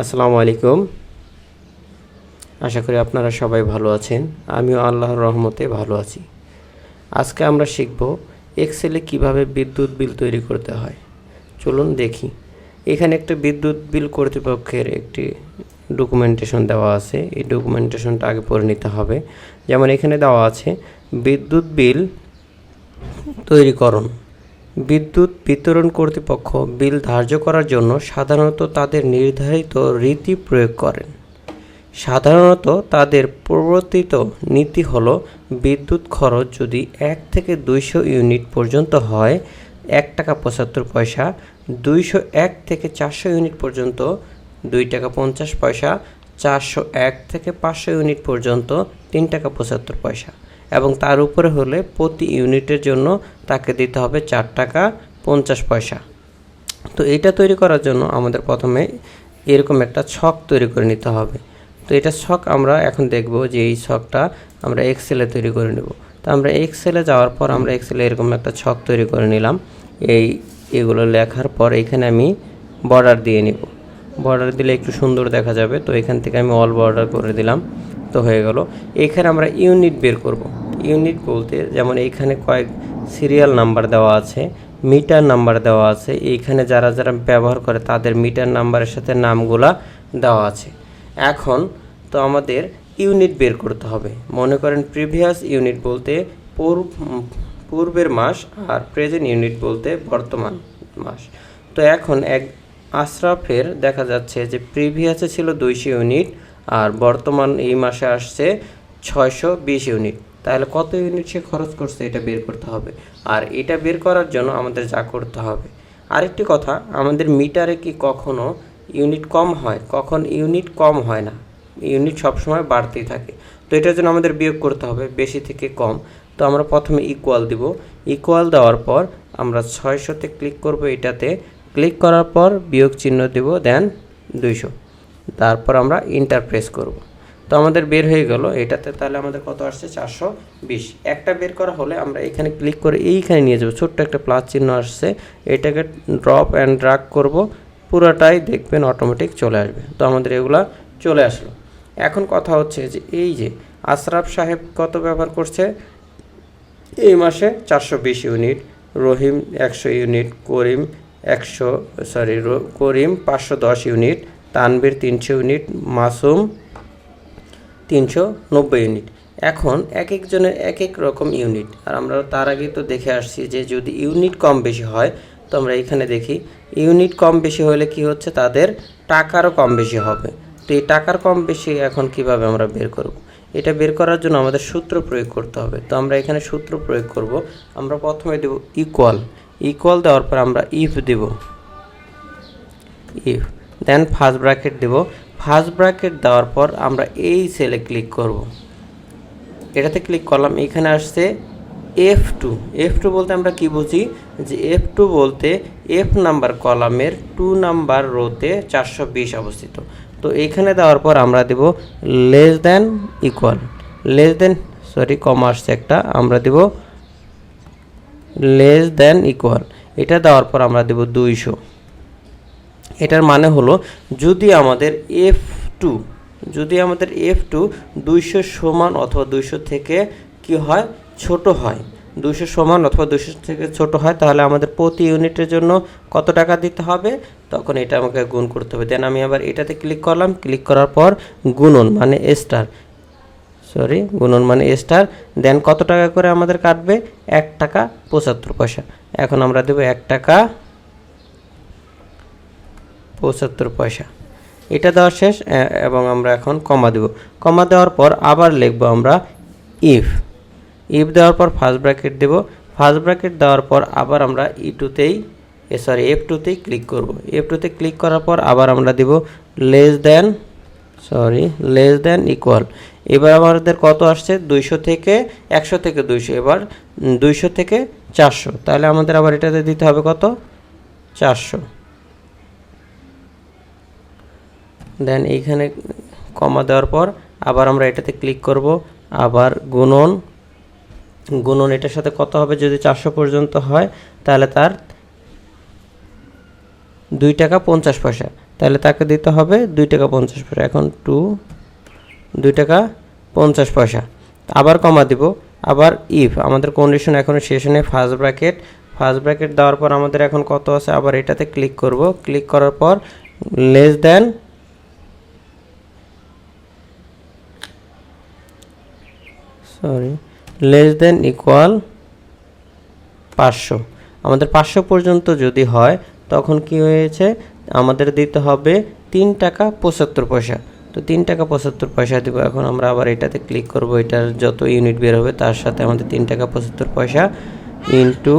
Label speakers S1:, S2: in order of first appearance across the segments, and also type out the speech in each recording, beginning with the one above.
S1: আসসালামু আলাইকুম। আশা করি আপনারা সবাই ভালো আছেন। আমিও আল্লাহর রহমতে ভালো আছি। আজকে আমরা শিখব এক্সেলে কীভাবে বিদ্যুৎ বিল তৈরি করতে হয়। চলুন দেখি। এখানে একটা বিদ্যুৎ বিল কর্তৃপক্ষের একটি ডকুমেন্টেশন দেওয়া আছে। এই ডকুমেন্টেশনটা আগে পড়ে নিতে হবে। যেমন এখানে দেওয়া আছে, বিদ্যুৎ বিল তৈরিকরণ। বিদ্যুৎ বিতরণ কর্তৃপক্ষ বিল ধার্য করার জন্য সাধারণত তাদের নির্ধারিত রীতি প্রয়োগ করেন। সাধারণত তাদের প্রবর্তিত নীতি হলো বিদ্যুৎ খরচ যদি এক থেকে দুইশো ইউনিট পর্যন্ত হয়, এক টাকা পঁচাত্তর পয়সা, দুইশো এক থেকে চারশো ইউনিট পর্যন্ত, দুই টাকা পঞ্চাশ পয়সা, চারশো এক থেকে পাঁচশো ইউনিট পর্যন্ত, তিন টাকা পঁচাত্তর পয়সা। এবং তার উপরে হলে প্রতি ইউনিটের জন্য তাকে দিতে হবে চার টাকা পঞ্চাশ পয়সা। তো এটা তৈরি করার জন্য আমাদের প্রথমে এরকম একটা ছক তৈরি করে নিতে হবে। তো এটা ছক আমরা এখন দেখব যে এই ছকটা আমরা এক্সেলে তৈরি করে নেব। তো আমরা এক্সেলে যাওয়ার পর আমরা এক্সেলে এরকম একটা ছক তৈরি করে নিলাম। এই এগুলো লেখার পর এখানে আমি বর্ডার দিয়ে নিব। বর্ডার দিলে একটু সুন্দর দেখা যাবে। তো এখান থেকে আমি অল বর্ডার করে দিলাম। তো হয়ে গেল। এখানে আমরা ইউনিট বের করব। ইউনিট বলতে যেমন এইখানে কয়েক সিরিয়াল নাম্বার দেওয়া আছে মিটার নাম্বার দেওয়া আছে, এইখানে যারা যারা ব্যবহার করে তাদের মিটার নাম্বারের সাথে নামগুলা দেওয়া আছে। এখন তো আমাদের ইউনিট বের করতে হবে। মনে করেন প্রিভিয়াস ইউনিট বলতে পূর্ব, পূর্বের মাস আর প্রেজেন্ট ইউনিট বলতে বর্তমান মাস। তো এখন এক আশরাফের দেখা যাচ্ছে যে প্রিভিয়াসে ছিল দুইশো ইউনিট আর বর্তমান এই মাসে আসছে ছয়শো বিশ ইউনিট তাহলে কত ইউনিট সে খরচ করছে এটা বের করতে হবে। আর এটা বের করার জন্য আমাদের যা করতে হবে। আরেকটি কথা, আমাদের মিটারে কি কখনো ইউনিট কম হয়? কখন ইউনিট কম হয় না? ইউনিট সবসময় বাড়তেই থাকে। তো এটার জন্য আমাদের বিয়োগ করতে হবে, বেশি থেকে কম। তো আমরা প্রথমে ইকুয়াল দিব। ইকুয়াল দেওয়ার পর আমরা ছয়শোতে ক্লিক করব এটাতে। ক্লিক করার পর বিয়োগ চিহ্ন দেব দেন দুইশো। তারপর আমরা ইন্টার প্রেস করব। তো আমাদের বের হয়ে গেল। এটাতে তাহলে আমাদের কত আসছে? চারশো বিশ। একটা বের করা হলে আমরা এখানে ক্লিক করে এইখানে নিয়ে যাব। ছোট্ট একটা প্লাস চিহ্ন আসছে। এটাকে ড্রপ অ্যান্ড ড্রাগ করব। পুরোটাই দেখবেন অটোমেটিক চলে আসবে। তো আমাদের এগুলা চলে আসলো। এখন কথা হচ্ছে যে এই যে আশরাফ সাহেব কত ব্যবহার করছে? এই মাসে চারশো বিশ ইউনিট রহিম একশো ইউনিট করিম একশো সরি করিম পাঁচশো দশ ইউনিট তানবীর তিনশো ইউনিট মাসুম তিনশো নব্বই ইউনিট এখন এক একজনের এক এক রকম ইউনিট আর আমরা তার আগে তো দেখে আসছি যে যদি ইউনিট কম বেশি হয়, তো আমরা এখানে দেখি ইউনিট কম বেশি হলে কি হচ্ছে? তাদের টাকারও কম বেশি হবে। তো এই টাকার কম বেশি এখন কীভাবে আমরা বের করব? এটা বের করার জন্য আমাদের সূত্র প্রয়োগ করতে হবে। তো আমরা এখানে সূত্র প্রয়োগ করব। আমরা প্রথমে দেব ইকুয়াল ইকুয়াল দেওয়ার পর আমরা ইফ দেব। ইফ দেন ফার্স্ট ব্র্যাকেট দেব। ফার্স্ট ব্র্যাকেট দেওয়ার পর আমরা এই সেলে ক্লিক করব। এটাতে ক্লিক করলাম, এখানে আসছে এফ টু এফ টু বলতে আমরা কি বুঝি? যে এফ টু বলতে এফ নাম্বার কলামের টু নাম্বার রোতে চারশো বিশ অবস্থিত। তো এইখানে দেওয়ার পর আমরা দেব less than equal less than sorry কম আসছে একটা, আমরা দেব লেস দেন ইকুয়াল এটা দেওয়ার পর আমরা দেব দুইশো। এটার মানে হলো যদি আমাদের এফ টু যদি আমাদের এফ টু দুইশো সমান অথবা দুইশো থেকে কি হয়? ছোট হয়। দুইশো সমান অথবা দুইশো থেকে ছোট হয়, তাহলে আমাদের প্রতি ইউনিটের জন্য কত টাকা দিতে হবে? তখন এটা আমাকে গুণ করতে হবে। দেন আমি আবার এটাতে ক্লিক করলাম। ক্লিক করার পর গুণন মানে স্টার সরি, গুণন মানে স্টার দেন কত টাকা করে আমাদের কাটবে? এক টাকা পঁচাত্তর পয়সা। এখন আমরা দেবো এক টাকা পঁচাত্তর পয়সা। এটা দেওয়া শেষ এবং আমরা এখন কমা দেব। কমা দেওয়ার পর আবার লিখব আমরা ইফ ইফ দেওয়ার পর ফার্স্ট ব্র্যাকেট দেব। ফার্স্ট ব্র্যাকেট দেওয়ার পর আবার আমরা ই টুতেই সরি এফ টুতেই ক্লিক করব। এফ টুতে ক্লিক করার পর আবার আমরা দেব less than sorry less than equal এবার আমাদের কত আসছে? দুইশো থেকে একশো থেকে দুইশো। এবার দুইশো থেকে চারশো। তাহলে আমাদের আবার এটাতে দিতে হবে কত? চারশো। দেন এইখানে কমা দেওয়ার পর আবার আমরা এটাতে ক্লিক করব। আবার গুণন গুণন এটার সাথে কত হবে যদি চারশো পর্যন্ত হয়, তাহলে তার দুই টাকা পঞ্চাশ পয়সা। তাহলে তাকে দিতে হবে দুই টাকা পঞ্চাশ পয়সা। এখন টু দুই টাকা পঞ্চাশ পয়সা। আবার কমা দিব। আবার ইফ আমাদের কন্ডিশন এখনও শেষ নেই ফার্স্ট ব্র্যাকেট ফার্স্ট ব্র্যাকেট দেওয়ার পর আমাদের এখন কত আছে? আবার এটাতে ক্লিক করব। ক্লিক করার পর less than sorry less than equal পাঁচশো। আমাদের পাঁচশো পর্যন্ত যদি হয়, তখন কি হয়েছে? আমাদের দিতে হবে তিন টাকা পঁচাত্তর পয়সা। তো তিন টাকা পঁচাত্তর পয়সা দিব। এখন আমরা আবার এটাতে ক্লিক করব। এটার যত ইউনিট বের হবে, তার সাথে আমাদের তিন টাকা পঁচাত্তর পয়সা ইন্টু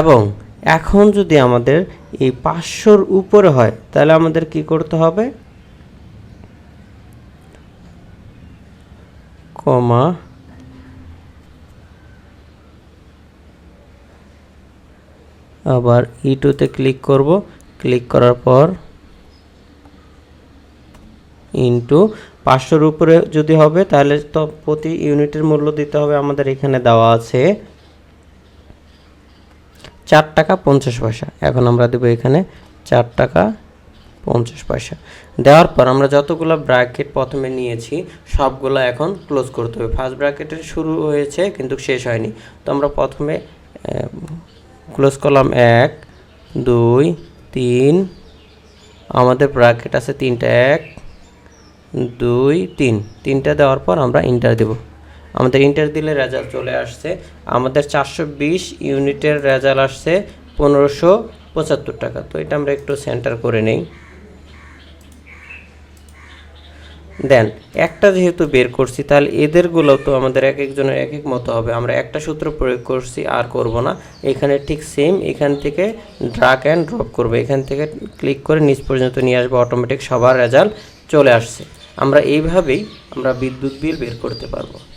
S1: এবং এখন যদি আমাদের এই পাঁচশোর উপরে হয়, তাহলে আমাদের কি করতে হবে? কমা আবার ই টুতে ক্লিক করব। ক্লিক করার পর ইন্টু পাঁচশোর উপরে যদি হবে, তাহলে তো প্রতি ইউনিটের মূল্য দিতে হবে আমাদের এখানে দেওয়া আছে। চার টাকা পঞ্চাশ পয়সা। এখন আমরা দেবো এখানে চার টাকা পঞ্চাশ পয়সা। দেওয়ার পর আমরা যতগুলো ব্র্যাকেট প্রথমে নিয়েছি, সবগুলো এখন ক্লোজ করতে হবে। ফার্স্ট ব্র্যাকেটের শুরু হয়েছে কিন্তু শেষ হয়নি। তো আমরা প্রথমে ক্লোজ করলাম এক, দুই, তিন। আমাদের ব্র্যাকেট আছে তিনটা, এক, দুই, তিন। তিনটা দেওয়ার পর আমরা ইন্টার দেব। আমাদের ইন্টার দিলে রেজাল্ট চলে আসছে। আমাদের চারশো বিশ ইউনিটের রেজাল্ট আসছে পনেরোশো পঁচাত্তর টাকা। তো এটা আমরা একটু সেন্টার করে নেই। দেন, একটা যেহেতু বের করছি, তাহলে এদেরগুলো তো আমাদের এক একজনের এক এক মতো হবে। আমরা একটা সূত্র প্রয়োগ করছি, আর করব না। এখানে ঠিক সেম এখান থেকে ড্রাগ অ্যান্ড ড্রপ করব। এখান থেকে ক্লিক করে নিচ পর্যন্ত নিয়ে আসব অটোমেটিক সবার রেজাল্ট চলে আসছে। আমরা এইভাবেই আমরা বিদ্যুৎ বিল বের করতে পারব।